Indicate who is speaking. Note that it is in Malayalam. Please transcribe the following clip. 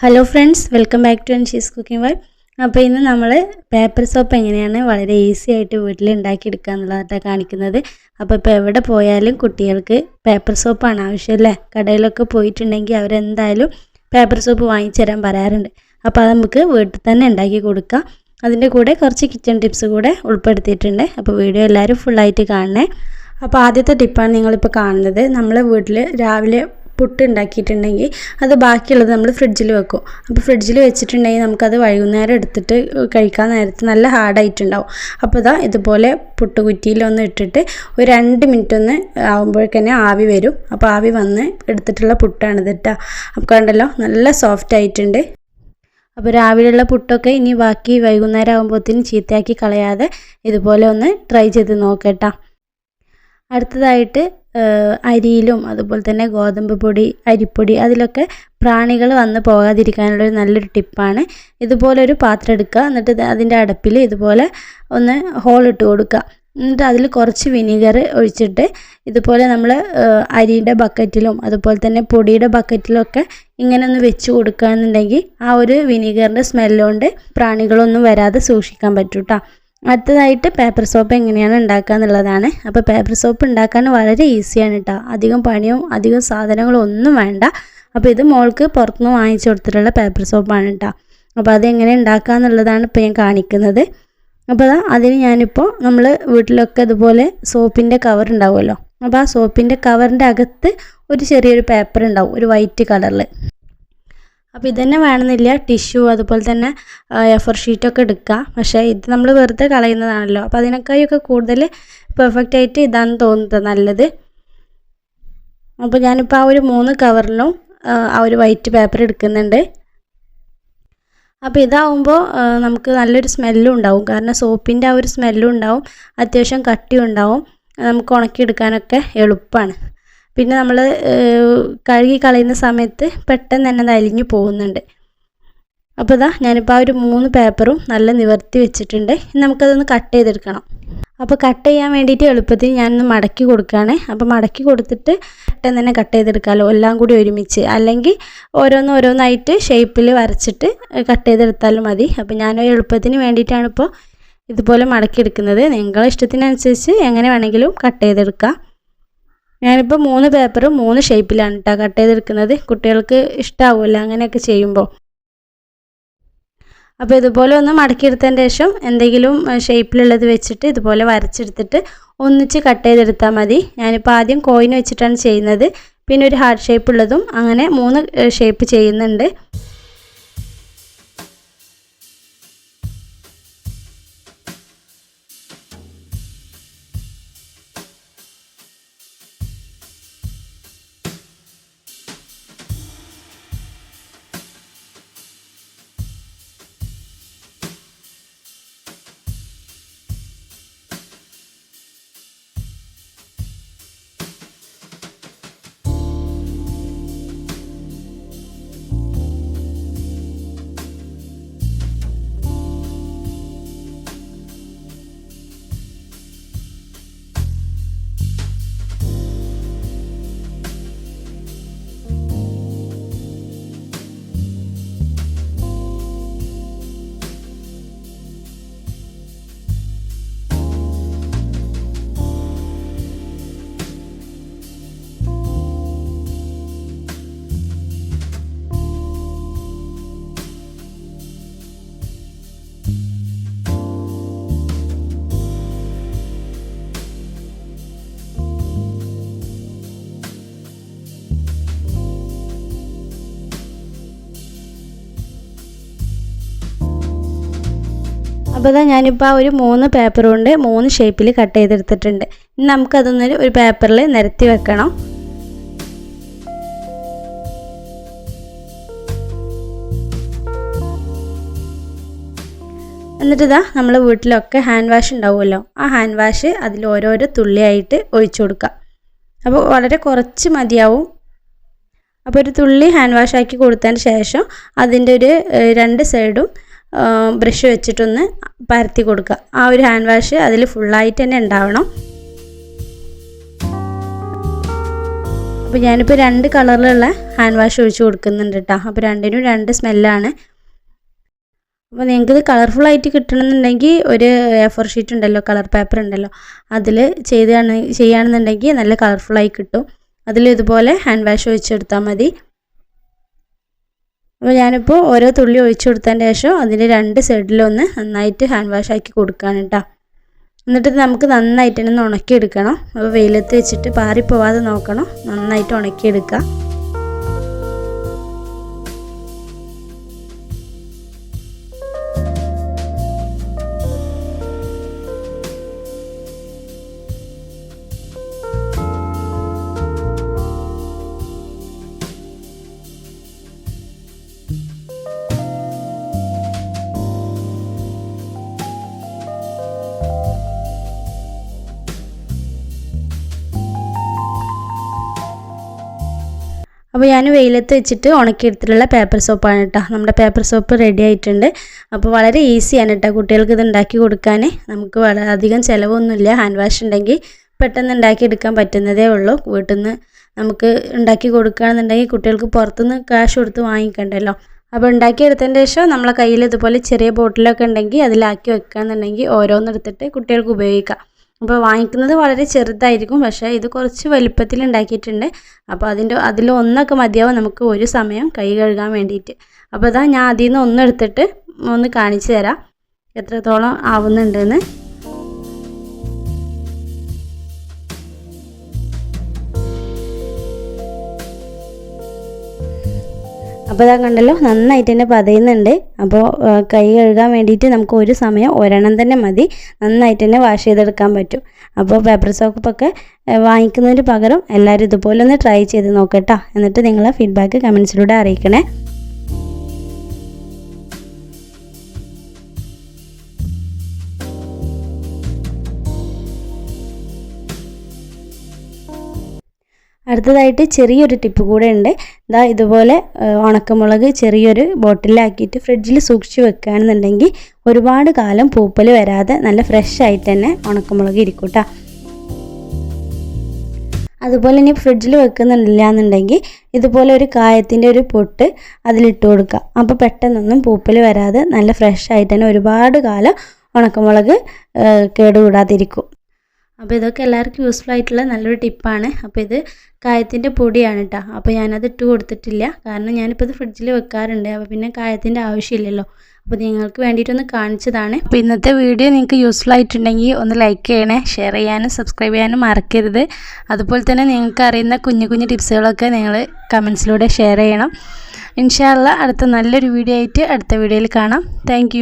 Speaker 1: Hello friends welcome back to Anshi's cooking Y അപ്പോൾ ഇന്ന് നമ്മൾ പേപ്പർ സോപ്പ് എങ്ങനെയാണ് വളരെ ഈസി ആയിട്ട് വീട്ടിൽ ഉണ്ടാക്കിയെടുക്കുക എന്നുള്ളതാണ് കാണിക്കുന്നത്. അപ്പോൾ ഇപ്പോൾ എവിടെ പോയാലും കുട്ടികൾക്ക് പേപ്പർ സോപ്പാണ് ആവശ്യമല്ലേ കടയിലൊക്കെ പോയിട്ടുണ്ടെങ്കിൽ അവരെന്തായാലും പേപ്പർ സോപ്പ് വാങ്ങിച്ചു തരാൻ പറയാറുണ്ട്. അപ്പോൾ അത് നമുക്ക് വീട്ടിൽ തന്നെ ഉണ്ടാക്കി കൊടുക്കാം. അതിന്റെ കൂടെ കുറച്ച് കിച്ചൺ ടിപ്സ് കൂടെ ഉൾപ്പെടുത്തിയിട്ടുണ്ട്. അപ്പോൾ വീഡിയോ എല്ലാവരും ഫുള്ളായിട്ട് കാണണേ. അപ്പോൾ ആദ്യത്തെ ടിപ്പാണ് നിങ്ങളിപ്പോൾ കാണുന്നത്. നമ്മൾ വീട്ടിൽ രാവിലെ പുട്ട് ഉണ്ടാക്കിയിട്ടുണ്ടെങ്കിൽ അത് ബാക്കിയുള്ളത് നമ്മൾ ഫ്രിഡ്ജിൽ വെക്കും. അപ്പോൾ ഫ്രിഡ്ജിൽ വെച്ചിട്ടുണ്ടെങ്കിൽ നമുക്കത് വൈകുന്നേരം എടുത്തിട്ട് കഴിക്കാൻ നേരത്ത് നല്ല ഹാർഡായിട്ടുണ്ടാവും അപ്പോൾ ഇതാ ഇതുപോലെ പുട്ട് കുറ്റിയിലൊന്ന് ഇട്ടിട്ട് ഒരു രണ്ട് മിനിറ്റ് ഒന്ന് ആകുമ്പോഴേക്കന്നെ ആവി വരും. അപ്പോൾ ആവി വന്ന് എടുത്തിട്ടുള്ള പുട്ടാണ് കേട്ടോ അപ്പോൾ കണ്ടല്ലോ നല്ല സോഫ്റ്റ് ആയിട്ടുണ്ട്. അപ്പോൾ രാവിലെയുള്ള പുട്ടൊക്കെ ഇനി ബാക്കി വൈകുന്നേരം ആകുമ്പോഴത്തേനും ചീത്തയാക്കി കളയാതെ ഇതുപോലെ ഒന്ന് ട്രൈ ചെയ്ത് നോക്കട്ടോ അടുത്തതായിട്ട് അരിയിലും അതുപോലെ തന്നെ ഗോതമ്പ് പൊടി അരിപ്പൊടി അതിലൊക്കെ പ്രാണികൾ വന്ന് പോകാതിരിക്കാനുള്ളൊരു നല്ലൊരു ടിപ്പാണ്. ഇതുപോലെ ഒരു പാത്രം എടുക്കുക. എന്നിട്ട് അതിന്റെ അടപ്പിൽ ഇതുപോലെ ഒന്ന് ഹോൾ ഇട്ട് കൊടുക്കുക. എന്നിട്ട് അതിൽ കുറച്ച് വിനീഗർ ഒഴിച്ചിട്ട് ഇതുപോലെ നമ്മൾ അരിയുടെ ബക്കറ്റിലും അതുപോലെ തന്നെ പൊടിയുടെ ബക്കറ്റിലൊക്കെ ഇങ്ങനെ ഒന്ന് വെച്ച് കൊടുക്കുകയെന്നുണ്ടെങ്കിൽ ആ ഒരു വിനീഗറിന്റെ സ്മെല്ലുകൊണ്ട് പ്രാണികളൊന്നും വരാതെ സൂക്ഷിക്കാൻ പറ്റും കേട്ടോ അടുത്തതായിട്ട് പേപ്പർ സോപ്പ് എങ്ങനെയാണ് ഉണ്ടാക്കുക എന്നുള്ളതാണ്. അപ്പോൾ പേപ്പർ സോപ്പ് ഉണ്ടാക്കാൻ വളരെ ഈസിയാണ് കേട്ടോ അധികം പണിയും അധികം സാധനങ്ങളും ഒന്നും വേണ്ട. അപ്പോൾ ഇത് മോൾക്ക് പുറത്തുനിന്ന് വാങ്ങിച്ചു കൊടുത്തിട്ടുള്ള പേപ്പർ സോപ്പാണ് കേട്ടോ അപ്പോൾ അതെങ്ങനെ ഉണ്ടാക്കുക എന്നുള്ളതാണ് ഇപ്പോൾ ഞാൻ കാണിക്കുന്നത്. അപ്പോൾ അതാ അതിന് ഞാനിപ്പോൾ നമ്മൾ വീട്ടിലൊക്കെ ഇതുപോലെ സോപ്പിന്റെ കവർ ഉണ്ടാവുമല്ലോ. അപ്പോൾ ആ സോപ്പിന്റെ കവറിന്റെ അകത്ത് ഒരു ചെറിയൊരു പേപ്പർ ഉണ്ടാവും ഒരു വൈറ്റ് കളറിൽ അപ്പോൾ ഇതന്നെ വേണമെന്നില്ല. ടിഷ്യൂ അതുപോലെ തന്നെ എഫർ ഷീറ്റൊക്കെ എടുക്കുക പക്ഷേ ഇത് നമ്മൾ വെറുതെ കളയുന്നതാണല്ലോ. അപ്പോൾ അതിനേക്കായൊക്കെ കൂടുതൽ പെർഫെക്റ്റ് ആയിട്ട് ഇതാണ് തോന്നുന്നത് നല്ലത്. അപ്പോൾ ഞാനിപ്പോൾ ആ ഒരു മൂന്ന് കവറിലും ആ ഒരു വൈറ്റ് പേപ്പർ എടുക്കുന്നുണ്ട്. അപ്പോൾ ഇതാവുമ്പോൾ നമുക്ക് നല്ലൊരു സ്മെല്ലും ഉണ്ടാവും. കാരണം സോപ്പിന്റെ ആ ഒരു സ്മെല്ലും ഉണ്ടാവും. അത്യാവശ്യം കട്ടിയും ഉണ്ടാവും. നമുക്ക് ഉണക്കിയെടുക്കാനൊക്കെ എളുപ്പമാണ് പിന്നെ നമ്മൾ കഴുകി കളയുന്ന സമയത്ത് പെട്ടെന്ന് തന്നെ അത് അലിഞ്ഞു പോകുന്നുണ്ട്. അപ്പോൾ ഇതാ ഞാനിപ്പോൾ ആ ഒരു മൂന്ന് പേപ്പറും നല്ല നിവർത്തി വെച്ചിട്ടുണ്ട്. ഇനി നമുക്കതൊന്ന് കട്ട് ചെയ്തെടുക്കണം. അപ്പോൾ കട്ട് ചെയ്യാൻ വേണ്ടിയിട്ട് എളുപ്പത്തിൽ ഞാനൊന്ന് മടക്കി കൊടുക്കുകയാണ്. അപ്പോൾ മടക്കി കൊടുത്തിട്ട് പെട്ടെന്ന് തന്നെ കട്ട് ചെയ്തെടുക്കാമല്ലോ എല്ലാം കൂടി ഒരുമിച്ച്. അല്ലെങ്കിൽ ഓരോന്ന് ഓരോന്നായിട്ട് ഷേപ്പിൽ വരച്ചിട്ട് കട്ട് ചെയ്തെടുത്താലും മതി. അപ്പോൾ ഞാൻ എളുപ്പത്തിന് വേണ്ടിയിട്ടാണ് ഇപ്പോൾ ഇതുപോലെ മടക്കി എടുക്കുന്നത് നിങ്ങളെ ഇഷ്ടത്തിനനുസരിച്ച് എങ്ങനെ വേണമെങ്കിലും കട്ട് ചെയ്തെടുക്കാം. ഞാനിപ്പോൾ മൂന്ന് പേപ്പറും മൂന്ന് ഷേപ്പിലാണ് കേട്ടോ കട്ട് ചെയ്തെടുക്കുന്നത്. കുട്ടികൾക്ക് ഇഷ്ടമാവുമല്ലോ അങ്ങനെയൊക്കെ ചെയ്യുമ്പോൾ അപ്പോൾ ഇതുപോലെ ഒന്ന് മടക്കിയെടുത്തതിന് ശേഷം എന്തെങ്കിലും ഷേപ്പിലുള്ളത് വെച്ചിട്ട് ഇതുപോലെ വരച്ചെടുത്തിട്ട് ഒന്നിച്ച് കട്ട് ചെയ്തെടുത്താൽ മതി. ഞാനിപ്പോൾ ആദ്യം കോയിൻ വെച്ചിട്ടാണ് ചെയ്യുന്നത്. പിന്നെ ഒരു ഹാർട്ട് ഷേപ്പ് ഉള്ളതും അങ്ങനെ മൂന്ന് ഷേപ്പ് ചെയ്യുന്നുണ്ട്. അപ്പോൾ ഇതാ ഞാനിപ്പോൾ ആ ഒരു മൂന്ന് പേപ്പർ കൊണ്ട് മൂന്ന് ഷേപ്പിൽ കട്ട് ചെയ്തെടുത്തിട്ടുണ്ട്. ഇനി നമുക്കതൊന്ന് ഒരു പേപ്പറിൽ നിരത്തി വെക്കണം. എന്നിട്ട് ഇതാ നമ്മൾ വീട്ടിലൊക്കെ ഹാൻഡ് വാഷ് ഉണ്ടാവുമല്ലോ. ആ ഹാൻഡ് വാഷ് അതിൽ ഓരോരോ തുള്ളിയായിട്ട് ഒഴിച്ചു കൊടുക്കുക. അപ്പോൾ വളരെ കുറച്ച് മതിയാവും. അപ്പോൾ ഒരു തുള്ളി ഹാൻഡ് വാഷ് ആക്കി കൊടുത്തതിന് ശേഷം അതിന്റെ ഒരു രണ്ട് സൈഡും ബ്രഷ് വെച്ചിട്ടൊന്ന് പരത്തി കൊടുക്കുക ആ ഒരു ഹാൻഡ് വാഷ് അതിൽ ഫുള്ളായിട്ട് തന്നെ ഉണ്ടാവണം. അപ്പോൾ ഞാനിപ്പോൾ രണ്ട് കളറിലുള്ള ഹാൻഡ് വാഷ് ഒഴിച്ച് കൊടുക്കുന്നുണ്ട് കേട്ടോ അപ്പോൾ രണ്ടിനും രണ്ട് സ്മെല്ലാണ്. അപ്പോൾ നിങ്ങൾക്ക് ഇത് കളർഫുൾ ആയിട്ട് കിട്ടണമെന്നുണ്ടെങ്കിൽ ഒരു എ ഫോർ ഷീറ്റ് ഉണ്ടല്ലോ കളർ പേപ്പർ ഉണ്ടല്ലോ അതിൽ ചെയ്താണ് ചെയ്യുകയാണെന്നുണ്ടെങ്കിൽ നല്ല കളർഫുൾ ആയി കിട്ടും. അതിൽ ഇതുപോലെ ഹാൻഡ് വാഷ് ഒഴിച്ചെടുത്താൽ മതി. അപ്പോൾ ഞാനിപ്പോൾ ഓരോ തുള്ളി ഒഴിച്ചു കൊടുത്തതിന്റെ ശേഷം അതിന്റെ രണ്ട് സൈഡിലൊന്ന് നന്നായിട്ട് ഹാൻഡ് വാഷ് ആക്കി കൊടുക്കുകയാണ് കേട്ടോ എന്നിട്ട് നമുക്ക് നന്നായിട്ട് തന്നെ ഒന്ന് ഉണക്കിയെടുക്കണം. അപ്പോൾ വെയിലത്ത് വെച്ചിട്ട് പാറിപ്പോവാതെ നോക്കണം. നന്നായിട്ട് ഉണക്കിയെടുക്കുക അപ്പോൾ ഞാൻ വെയിലത്ത് വെച്ചിട്ട് ഉണക്കിയെടുത്തിട്ടുള്ള പേപ്പർ സോപ്പാണ് കേട്ടോ നമ്മുടെ പേപ്പർ സോപ്പ് റെഡി ആയിട്ടുണ്ട്. അപ്പോൾ വളരെ ഈസിയാണ് കേട്ടോ കുട്ടികൾക്ക് ഇത് ഉണ്ടാക്കി കൊടുക്കാൻ നമുക്ക് വളരെ അധികം ചിലവൊന്നുമില്ല. ഹാൻഡ് വാഷ് ഉണ്ടെങ്കിൽ പെട്ടെന്ന് ഉണ്ടാക്കി എടുക്കാൻ പറ്റുന്നതേ ഉള്ളൂ. വീട്ടിൽ നിന്ന് നമുക്ക് ഉണ്ടാക്കി കൊടുക്കുകയാണെന്നുണ്ടെങ്കിൽ കുട്ടികൾക്ക് പുറത്തുനിന്ന് കാശ് കൊടുത്ത് വാങ്ങിക്കണ്ടല്ലോ. അപ്പോൾ ഉണ്ടാക്കിയെടുത്തതിന് ശേഷം നമ്മളെ കയ്യിൽ ഇതുപോലെ ചെറിയ ബോട്ടിലൊക്കെ ഉണ്ടെങ്കിൽ അതിലാക്കി വെക്കുകയാണെന്നുണ്ടെങ്കിൽ ഓരോന്നെടുത്തിട്ട് കുട്ടികൾക്ക് ഉപയോഗിക്കാം. അപ്പോൾ വാങ്ങിക്കുന്നത് വളരെ ചെറുതായിരിക്കും. പക്ഷേ ഇത് കുറച്ച് വലുപ്പത്തിൽ ഉണ്ടാക്കിയിട്ടുണ്ട്. അപ്പോൾ അതിന്റെ അതിൽ ഒന്നൊക്കെ മതിയാവും നമുക്ക് ഒരു സമയം കൈ കഴുകാൻ വേണ്ടിയിട്ട്. അപ്പോൾ ഇതാ ഞാൻ അതിൽ നിന്ന് ഒന്നെടുത്തിട്ട് ഒന്ന് കാണിച്ചു തരാം. എത്രത്തോളം ആവുന്നുണ്ടെന്ന്. അപ്പോൾ ഇതാ കണ്ടല്ലോ നന്നായിട്ട് തന്നെ പതയുന്നുണ്ട്. അപ്പോൾ കൈ കഴുകാൻ വേണ്ടിയിട്ട് നമുക്ക് ഒരു സമയം ഒരെണ്ണം തന്നെ മതി. നന്നായിട്ട് തന്നെ വാഷ് ചെയ്തെടുക്കാൻ പറ്റും. അപ്പോൾ പേപ്പർ സോപ്പൊക്കെ വാങ്ങിക്കുന്നതിന് പകരം എല്ലാവരും ഇതുപോലെ ഒന്ന് ട്രൈ ചെയ്ത് നോക്കട്ടോ എന്നിട്ട് നിങ്ങളെ ഫീഡ്ബാക്ക് കമൻസിലൂടെ അറിയിക്കണേ. അടുത്തതായിട്ട് ചെറിയൊരു ടിപ്പ് കൂടെ ഉണ്ട്. ഇതാ ഇതുപോലെ ഉണക്കമുളക് ചെറിയൊരു ബോട്ടിലാക്കിയിട്ട് ഫ്രിഡ്ജിൽ സൂക്ഷിച്ച് വെക്കുകയാണെന്നുണ്ടെങ്കിൽ ഒരുപാട് കാലം പൂപ്പൽ വരാതെ നല്ല ഫ്രഷ് ആയിട്ട് തന്നെ ഉണക്കമുളക് ഇരിക്കും കേട്ടോ അതുപോലെ ഇനി ഫ്രിഡ്ജിൽ വെക്കുന്നില്ല എന്നുണ്ടെങ്കിൽ ഇതുപോലെ ഒരു കായത്തിന്റെ ഒരു പൊട്ട് അതിലിട്ട് കൊടുക്കുക. അപ്പോൾ പെട്ടെന്നൊന്നും പൂപ്പൽ വരാതെ നല്ല ഫ്രഷ് ആയിട്ട് തന്നെ ഒരുപാട് കാലം ഉണക്കമുളക് കേടുകൂടാതിരിക്കും. അപ്പോൾ ഇതൊക്കെ എല്ലാവർക്കും യൂസ്ഫുൾ ആയിട്ടുള്ള നല്ലൊരു ടിപ്പാണ് അപ്പോൾ ഇത് കായത്തിന്റെ പൊടിയാണ് കേട്ടോ അപ്പോൾ ഞാനത് ഇട്ട് കൊടുത്തിട്ടില്ല. കാരണം ഞാനിപ്പോൾ ഇത് ഫ്രിഡ്ജിൽ വെക്കാറുണ്ട്. അപ്പോൾ പിന്നെ കായത്തിന്റെ ആവശ്യമില്ലല്ലോ. അപ്പോൾ നിങ്ങൾക്ക് വേണ്ടിയിട്ടൊന്ന് കാണിച്ചതാണ്. അപ്പോൾ ഇന്നത്തെ വീഡിയോ നിങ്ങൾക്ക് യൂസ്ഫുൾ ആയിട്ടുണ്ടെങ്കിൽ ഒന്ന് ലൈക്ക് ചെയ്യണേ ഷെയർ ചെയ്യാനും സബ്സ്ക്രൈബ് ചെയ്യാനും മറക്കരുത്. അതുപോലെ തന്നെ നിങ്ങൾക്ക് അറിയുന്ന കുഞ്ഞു കുഞ്ഞു ടിപ്സുകളൊക്കെ നിങ്ങൾ കമൻസിലൂടെ ഷെയർ ചെയ്യണം. ഇൻഷാല്ല അടുത്ത നല്ലൊരു വീഡിയോ ആയിട്ട് അടുത്ത വീഡിയോയിൽ കാണാം. താങ്ക്